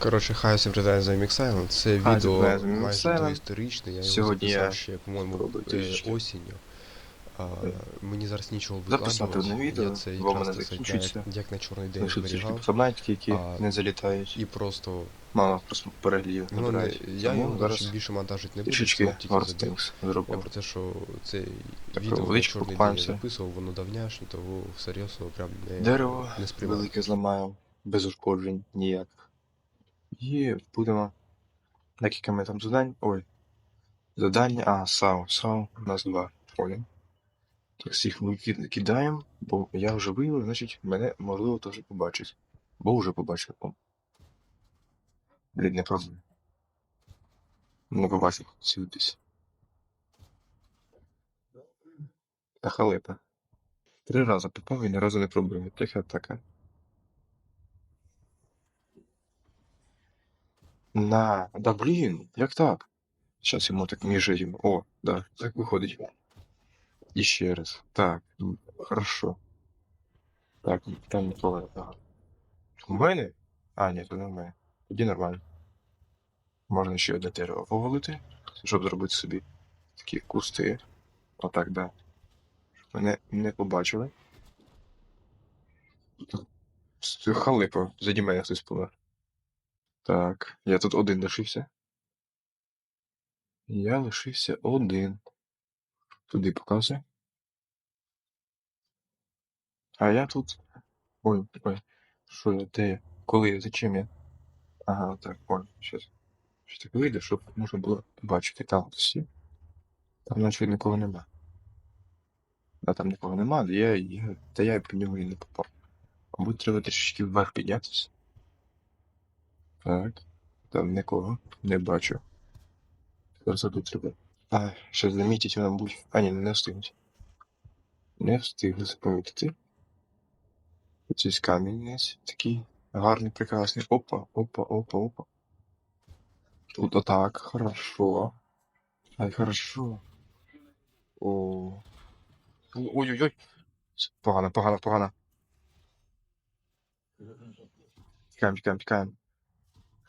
Коротше, хай усім привітання за Mix Це Хай відео майже Island. доісторичне, я його записав ще, по-моєму, е, осінню. А, мені зараз нічого Записати одне відео, Я це бо мене закінчується. як, як на чорний день зберігав. фабнатики, які А, не залітають. І просто, Мало просто переглядів ну, не, я його зараз більше монтажити не буду, тільки. Things Я про те, що це Так, відео на чорний день я записував, воно давняшнє, того всерйоз його прям не, Дерево не сприймав. велике зламаю, без ушкоджень ніяких. І будемо декілька ми там завдань. Ой. Завдання. А, САУ. САУ у нас два. Понял. Так всіх ми кидаємо, бо я вже виявив, значить мене можливо теж побачить. Бо вже побачив. Блін, не пробую. Не побачив, сюдись. Та халепа. Три рази попав і ні разу не пробив. Тиха така. На, да блін, як так? Зараз йому так між этим. О, да, так виходить. І раз. Так, хорошо. Так, там ніколи. Ага. У мене? А, ні, то не в мене. Тоді нормально. Можна ще одне дерево повалити, щоб зробити собі такі кусти. Отак, да. Щоб мене не побачили. Халипа, заді мене хтось помер. Так, я тут один лишився. Я лишився один. Туди показує. А я тут. Ой, ой. Що я? Де я? Коли я? Зачем я? Ага, так, ой, щас. Що так вийде, щоб можна було бачити. Там всі. Там наче нікого нема. А там нікого нема, де я, та я по нього і не попав. Мабуть, треба трішечки вверх піднятися. Так. Там нікого не бачу. Красоту треба. А, ще замітить, мабуть. А, ні, не встигнуть. Не встигли запомітити. Ось камінь є такий гарний, прекрасний. Опа, опа, опа, опа. Тут отак, хорошо. Ай, хорошо. О. Ой-ой-ой. Погано, погано, погано. Тікаємо, тікаємо, тікаємо.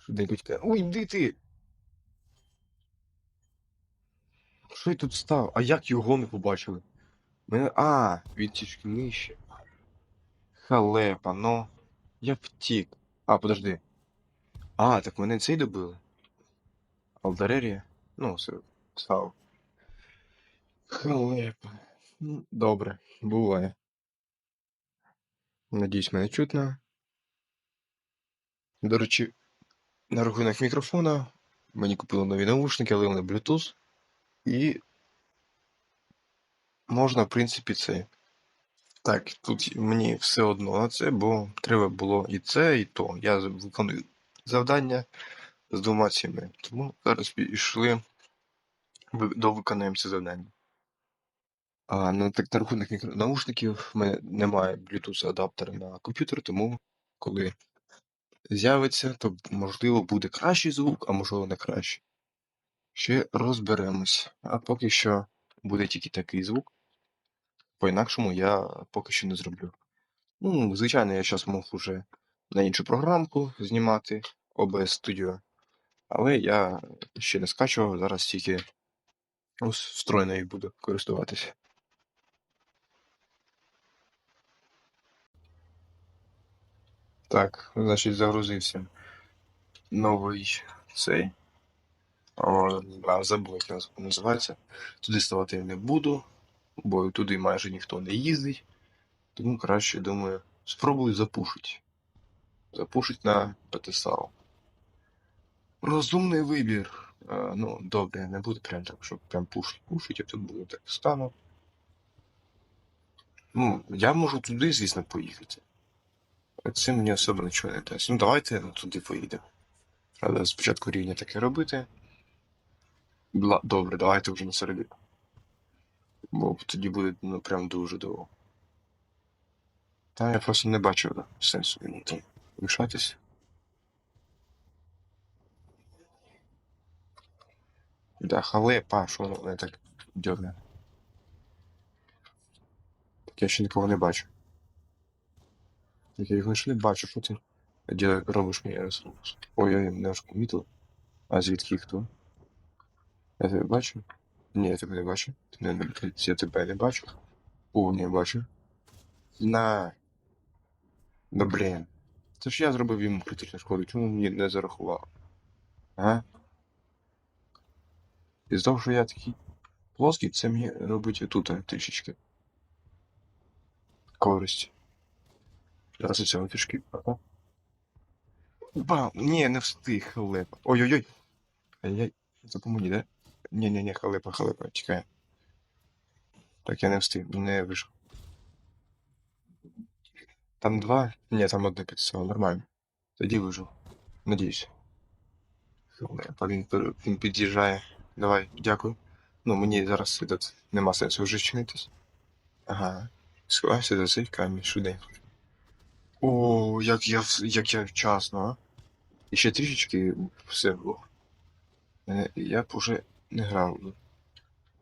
Швиденько тікаємо. Ой, йди ти! Що я тут став? А як його не побачили? Мене. А, він трішки нижче. Халепа, ну. Я втік. А, подожди. А, так мене цей добили. Алдарерія? Ну, все, став. Халепа. Ну, Добре, буває. Надіюсь, мене чутно. До речі, на рахунок мікрофона мені купили нові наушники, але вони Bluetooth. І можна, в принципі, це. Так, тут мені все одно на це, бо треба було і це, і то. Я виконую завдання з двома цими. Тому зараз пішли, ви- довиконаємо це завдання. А, ну так на рахунок наушників в мене немає Bluetooth адаптера на комп'ютер, тому коли з'явиться, то можливо буде кращий звук, а можливо не кращий. Ще розберемось. А поки що буде тільки такий звук. По-інакшому я поки що не зроблю. Ну, звичайно, я зараз можу вже на іншу програмку знімати OBS Studio, але я ще не скачував, зараз тільки встроєною буду користуватися. Так, значить, загрузився новий цей. О, забув, як наз- називається. Туди ставати я не буду, бо туди майже ніхто не їздить. Тому краще, думаю, спробую запушити. Запушить на ПТСАУ. Розумний вибір. Е, ну, добре, не буде прям так, щоб прям пушить, пушить, я тут буду так стану. Ну, я можу туди, звісно, поїхати. Це мені особо нічого не дасть. Ну, давайте туди поїдемо. Треба спочатку рівня таке робити. Добре, давайте вже на середину. Бо тоді буде ну, прям дуже довго. Та я просто не бачу да, сенсу мені там мішатись. Да, халепа, що воно так дьорне. Так я ще нікого не бачу. Я його ще бачу, що ти робиш мені ресурс? Ой, ой, мене ж помітили. А звідки хто? Я тебе бачу? Ні, я тебе не бачу. Ти не я тебе не бачу. О, не бачу. На. Да блін. Це ж я зробив йому критичну шкоду, чому мені не зарахував? А? І з того, що я такий плоский, це мені робить тут трішечки. Користі. Зараз цього трішки. Ага. Ні, не встиг, халепа. Ой-ой-ой. Ай-яй, це по мені, да? Ні-ні-ні, халепа, халепа, чекай. Так, я не встиг, не вийшов. Там два? Ні, там одне підсило, нормально. Тоді вижив. Надіюсь. Халепа, він, він під'їжджає. Давай, дякую. Ну, мені зараз этот, нема сенсу вже чинитись. Ага. Сховайся за цей камінь, швиденько. О, як я, як я вчасно, а? І ще трішечки все було. Е, Я б уже не грав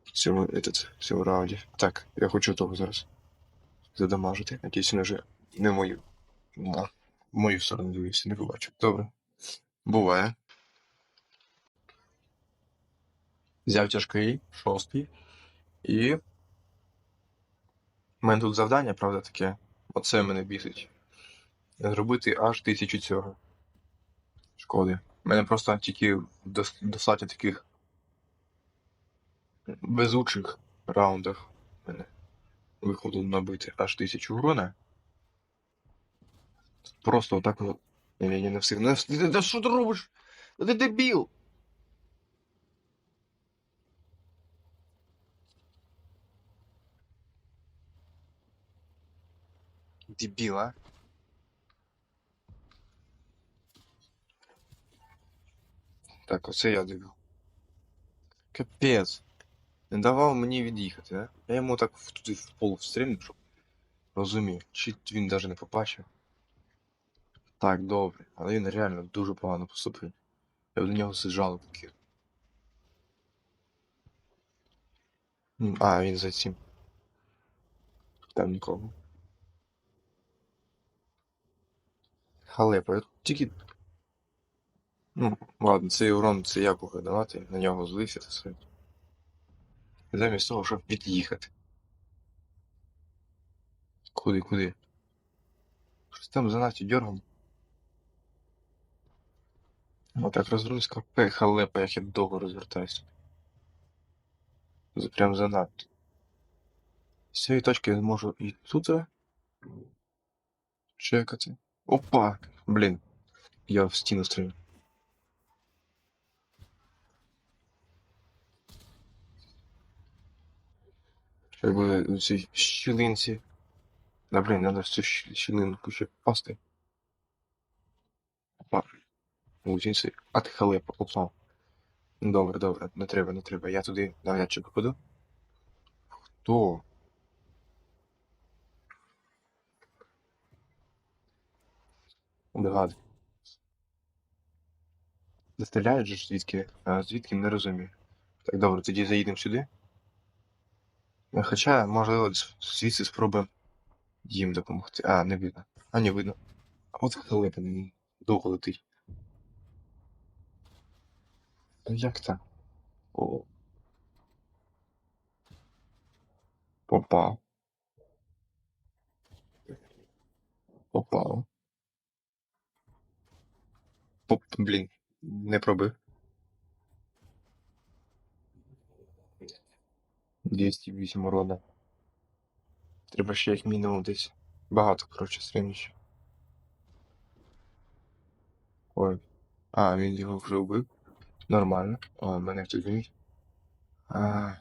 в цьому, этот, в цьому раунді. Так, я хочу того зараз задамажити. Надіюсь, він вже не мою. На, мою сторону дивився, не побачив. Добре. Буває. Взяв тяжкий, шостий. І. У мене тут завдання, правда, таке. Оце мене бісить. Зробити аж тисячу цього. Шкоди. У мене просто тільки дос- достатньо таких безучих раундах. Мене виходило набити аж тисячу урона. Просто отак от. Ні, ні, не встиг. Та що ти робиш? Та Ти дебіл! Дебіл, а? Так, оце я дебіл. Капець. Не давав мені від'їхати, а? Я йому так туди в пол встрімив, щоб розумів. Чи він навіть не побачив. Так, добре. Але він реально дуже погано поступив. Я до нього сиджало поки. А, він за цим. Там нікого. Халепа, я тільки. Ну, ладно, цей урон це я буду давати, на нього злився та все. Замість того, щоб від'їхати. Куди, куди? Щось там занадто дергом. Ну так розвернусь, капе, халепа, як я довго розвертаюся. Прям занадто. З цієї точки я можу і тут е, чекати. Опа! Блін. Я в стіну стрілю. Ще буде у цій щілинці. Да блін, треба в цю щілинку ще впасти. Опа. У цій Ат халепа, опа. Добре, добре, не треба, не треба. Я туди навряд чи попаду. Хто? Гад. Застріляють же звідки? А звідки не розумію. Так, добре, тоді заїдемо сюди. Ну, Хоча, можливо, звідси спробуємо їм допомогти. А, не видно. А, не видно. От халепа довго летить. Ну як так? О. Попав. Попав. Поп, блін, не пробив. 208 урона. Треба ще як мінімум десь. Багато, коротше, стрімніше. Ой. А, він його вже вбив. Нормально. О, мене хтось вміть. А.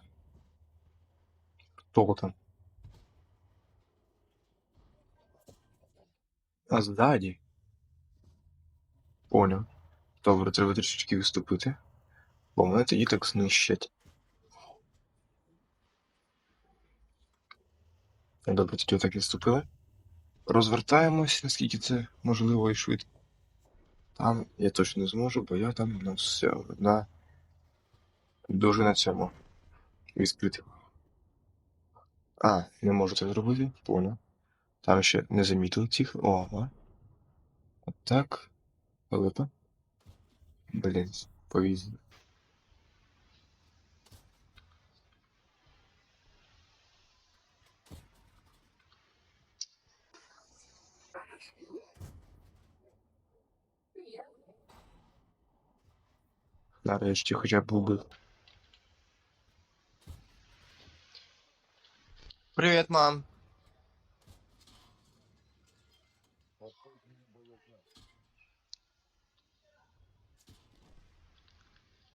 Хто там? А ззаді. Поняв. Добре, треба трішечки виступити. Бо мене тоді так знищать. Добре, тоді так відступили. Розвертаємось, наскільки це можливо і швидко. Там я точно не зможу, бо я там на все на дуже на цьому відкритий. А, не можу це зробити, понял. Там ще не замітили цих. Ого. Так. Пилипа. Блін, повіз. Нарешті хоча б убив. Привіт, мам.